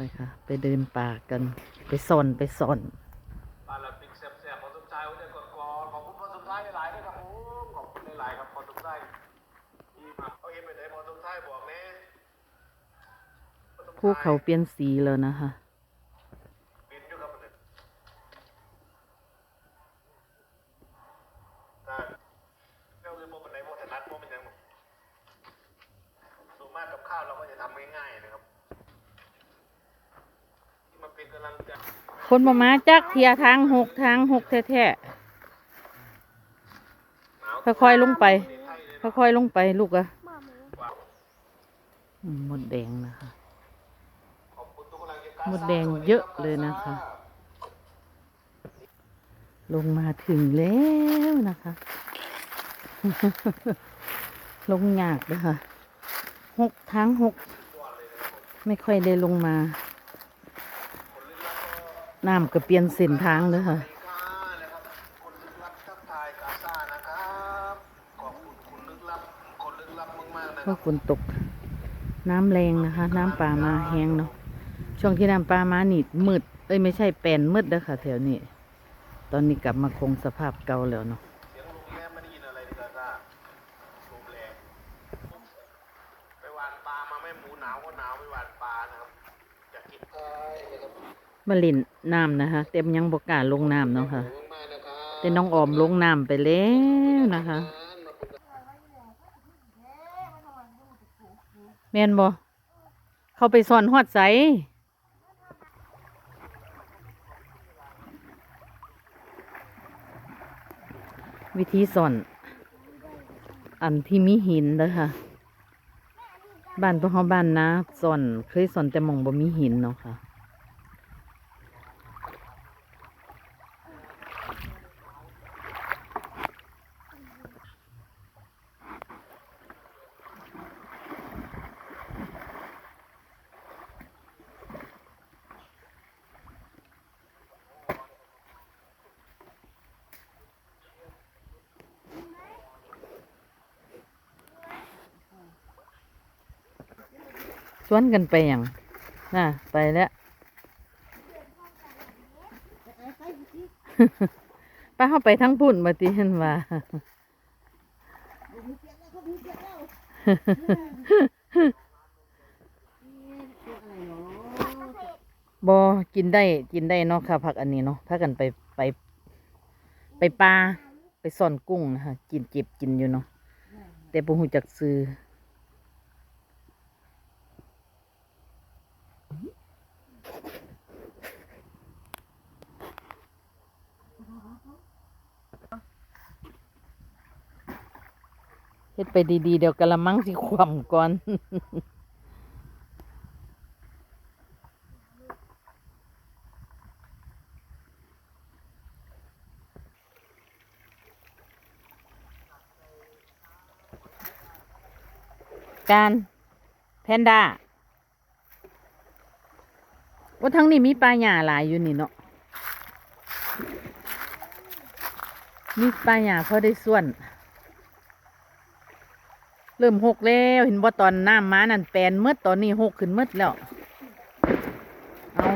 ไปค่ะ ไปเดินป่ากัน ไปซ่อนไปซ่อนปลาละปิกแซ่บๆพอสมชายวันนี้ก่อนก่อนขอบคุณพอสมชายหลายๆด้วยครับผมขอบคุณหลายๆครับพอสมชายที่มาเขาเห็นไปไหนพอสมชายบอกแน่พอสมชยภูเขาเปลี่ยนสีแล้วนะคะบินอยู่ครับมันเนี่ยถ้าเรื่องอื่นโมเป็นไรโมถนัดโมเป็นหยังหมดส่วนมากกับข้าวเราก็จะทำง่ายๆนะครับที่มันเป็นกำลังใจ คนมามาจักเทียทางหกทางหกแท้ๆค่อยๆลงไปค่อยๆลงไปลูกอะอืมหมดแดงนะคะขอบคุณทุกกำลังใจมดแดงเยอะเลยนะคะ ลงมาถึงแล้วนะคะ ลงยากเลยค่ะหกทางหก ไม่ค่อยได้ลงมา น้ำก็เปลี่ยนเส้นทางเลยค่ะค่ะนะครับคนลึกลับทักทายกาซ่านะครับขอบคุณคุณลึกลับคนลึกลับมากๆนะเพครัราะบฝนตก น้ำแรงนะคะ น้ำป่ามาแห้งเนาะช่วงที่น้ำป่ามานี่มืดเอ้ยไม่ใช่แปลนมืดเด้อค่ะแถวนี้ ตอนนี้กลับมาคงสภาพเก่าแล้วเนาะ มาเล่นน้ำนะคะ เต็มยังบกล้าลงน้ำเนาะค่ะ แต่น้องออมลงน้ำไปแล้วนะคะ แมนบ่เข้าไปซ่อนฮอดใสวิธีซ่อน อันที่มีหินเด้อค่ะ บ้านพวกเขาบ้านนะซ่อนเคยซ่อนแต่มองบ่มีหินเนาะค่ะ ชวนกันไปอย่างน่ะ ไปแล้วป้าเข้าไปทั้งพุ่นมาตีเห็นว่าบอกินได้กินได้เนาะค่ะผักอันนี้เนาะพากันไปไป ไปปลาไปซ่อนกุ้งนะคะกินเจ็บกินอยู่เนาะแต่บ่ฮู้จักซื้อ เฮ็ดไปดีๆ เดี๋ยวกะละมังสิคว่ำก่อน การแพนด้าว่าทั้งนี้มีปลาหย่าหลายอยู่นี่เนาะ มีปลาหย่าพอได้ส่วน เริ่มหกแล้วเห็นว่าตอนน้ำมานั่นแปลนหมืดตอนนี้หกขึ้นหมืดแล้ว เอา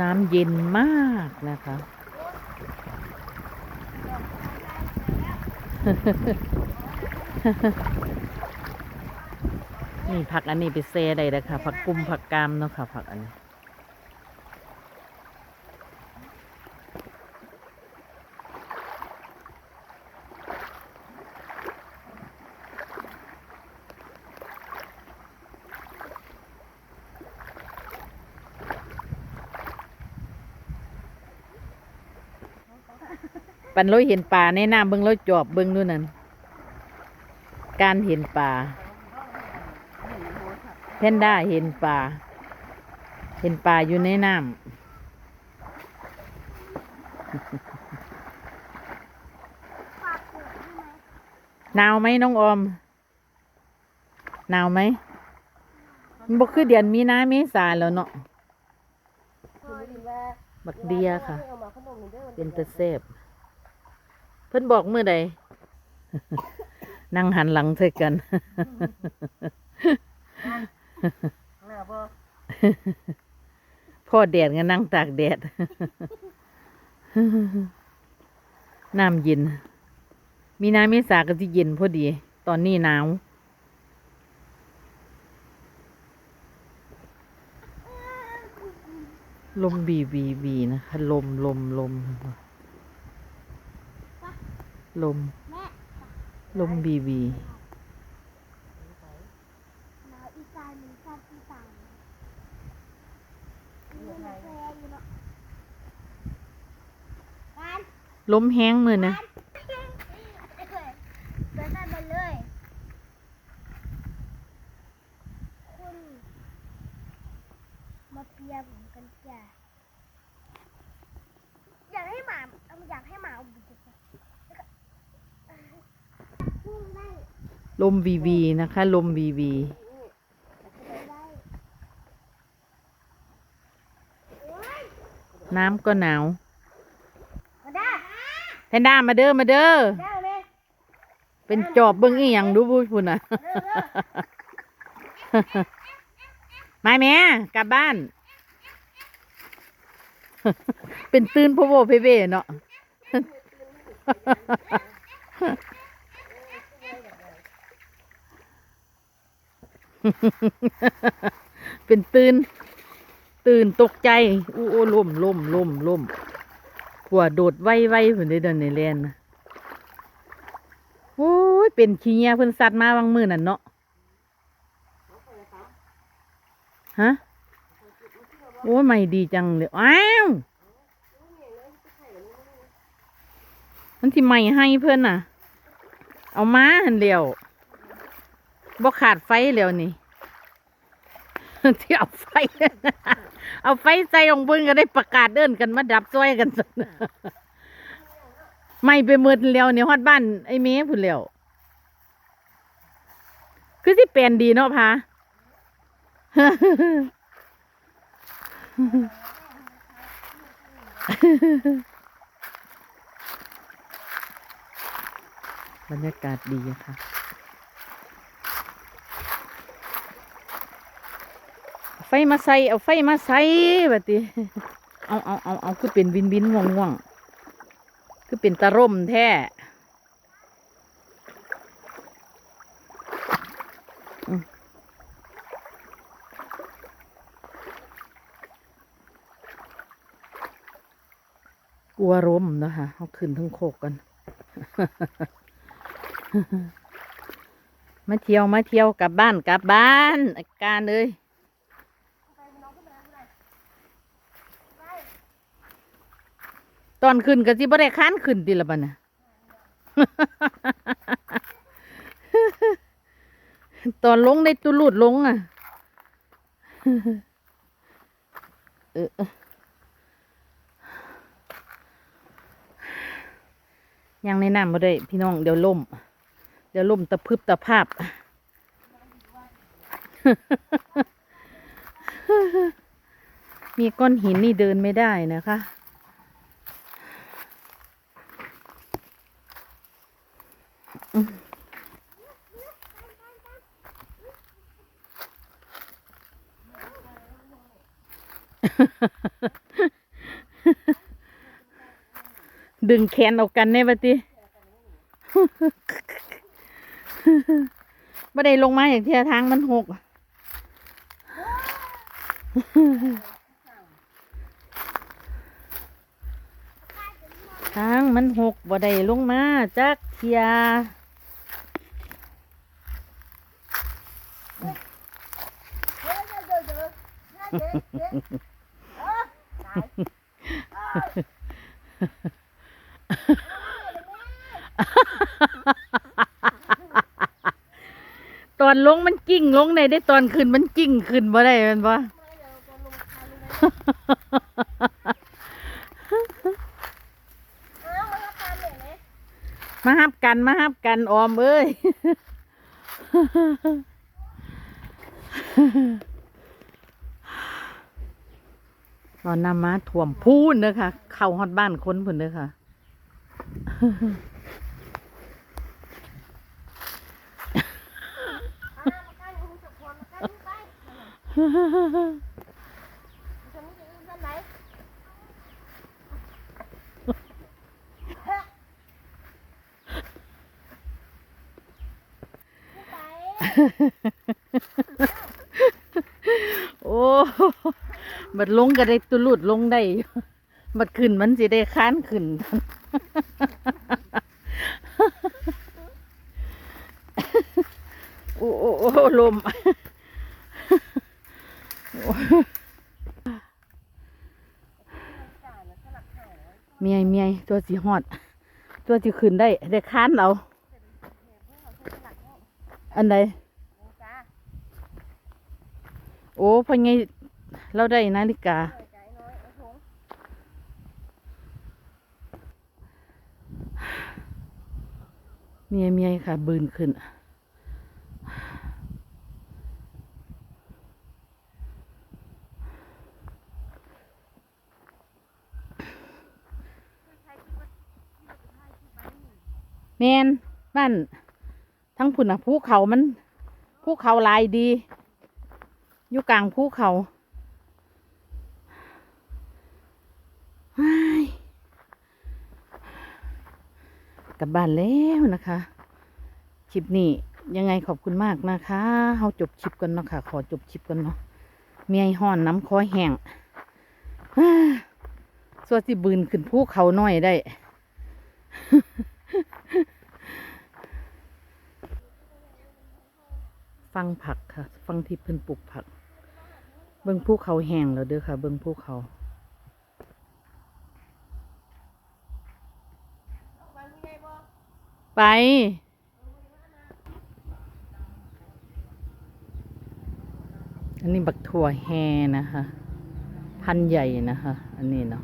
น้ำเย็นมากนะคะ นี่ผักอันนี้ไปเซได้เลยค่ะ ผักกุมผักกามเนาะค่ะ ผักอันนี้ ปันร้อยเห็นป่าในน้ำเบิ้งร้อยจอบเบิ้งนู่นนั่นการเห็นป่าแพนด้าเห็นป่า เห็นป่าอยู่ในน้ำหนาวไหมน้องออมหนาวไหมมันบอกคือเดือนมีนาเมษาแล้วเนาะบักเดียค่ะ เป็นตะเซบเพิ่นบอกมือใดนั่งหันหลังใส่กันหน้าบ่พ่อแดดก็นั่งตากแดดน้ำเย็น มีน้ำเมษาก็จะเย็นพอดี ตอนนี้หนาวลมบีบีบีนะคะลมลมลมลม ลมบีบีหนาวอีสานเหมือนกันอีสานนี่มันแพงอยู่เนาะกันลมแห้งมือนะ เอ้ยเดินได้มาเลย คุณ มาเปียผมกันจ้ะอยากให้หมาเอาอยากให้หมาเอาบุกไปแล้วก็พุ่งได้ ลมบีบีนะคะ ลมบีบีน้ำก็หนาวแพนด้ามาเด้อมาเด้อ เป็นจอบเบิ้งอีหยังดูพูดพุ่นน่ะมาแม่กลับบ้าน เป็นตื่นพ่อโบเพเวเนาะ เป็นตื่น ตื่นตกใจ อู้โอ้ล่มล่มล่มล่มกลัวโดดไวไวเพิ่นได้เดินในแลนนะโอ้ย เป็นขี้เงียเพิ่นสัตว์มาบางมือนั่นเนาะฮะ โอ้ยไม่ดีจังเลย อ้าว มันที่ไม่ให้เพื่อนน่ะ เอามาหันเดียว บ่ขาดไฟแล้วนี่ ที่เอาไฟ เอาไฟใส่องเพิ่นก็ได้ประกาศเดินกันมาดับซอยกันสนไม่ไปมืดแล้วเนี่ยฮอดบ้านไอ้เมย์พุ่นแล้วคือสิเป็นดีเนาะพาบรรยากาศดีค่ะ ไฟมาใส่เอาไฟมาใส่แบบนี้เอาเอาเอาเอาคือเป็นวินวินง่วงง่วงคือเป็นตะร่มแท้กลัวร่มนะคะเอาขึ้นทั้งโคกกัน มาเที่ยวมาเที่ยวกลับบ้านกลับบ้านอาการเลย ตอนขึ้นก็สิบ่ได้ค้านขึ้นติละบัดน่ะตอนลงได้ตุลุดลงอะเออยังในน้ำมาได้ พี่น้องเดี๋ยวล่ม เดี๋ยวล่มตะพึบตะภาพ มีก้อนหินนี่เดินไม่ได้นะคะ ดึงแขนออกกันแน่ปะติไม่ได้ลงมาอย่างที่ทางมันหกทางมันหกบ่ได้ลงมาจักเทีย เดี๋ยวเดี๋ยวเดี๋ยวเดี๋ยวเดี๋ยวเดี๋ยวเออ ตอนลงมันกิ้งลงได้ได้ตอนขึ้นมันกิ้งขึ้นบ่ได้มันบ่เออมาทำเหนื่อยไหมมาฮับกันกันมาฮับกันออมเอ้ย ตอนน้ำมาถ่วมพูนเด้อค่ะ เข้าฮอดบ้านคนพุ่นเด้อค่ะ โอ้ บัดลงก็ได้ตุลุดลงได้ บัดขึ้นมันสิได้ค้านขึ้น โอ้โอ้ลมเมียเมียตัวสีหอด ตัวสีขึ้นได้ได้ค้านเอาอันใดโอ้พอไง เราได้นาฬิกา เมียเมียค่ะ บืนขึ้น แมนบ้านทั้งพุ่นอะภูเขามันภูเขาลายดี อยู่กลางภูเขาว้าย กลับบ้านแล้วนะคะ คลิปนี้ยังไงขอบคุณมากนะคะเฮาจบคลิปกันเนาะค่ะ ขอจบคลิปกันเนาะเมียห้อนน้ำคอแห้งสวนสิบืนขึ้นภูเขาหน้อยได้ ฟังผักค่ะ ฟังที่เพิ่นปลูกผัก เบิ่งภูเขาแห้งแล้วเด้อค่ะ เบิ่งภูเขา ไป อันนี้บักถั่วแฮนะคะ พันใหญ่นะคะ อันนี้เนาะ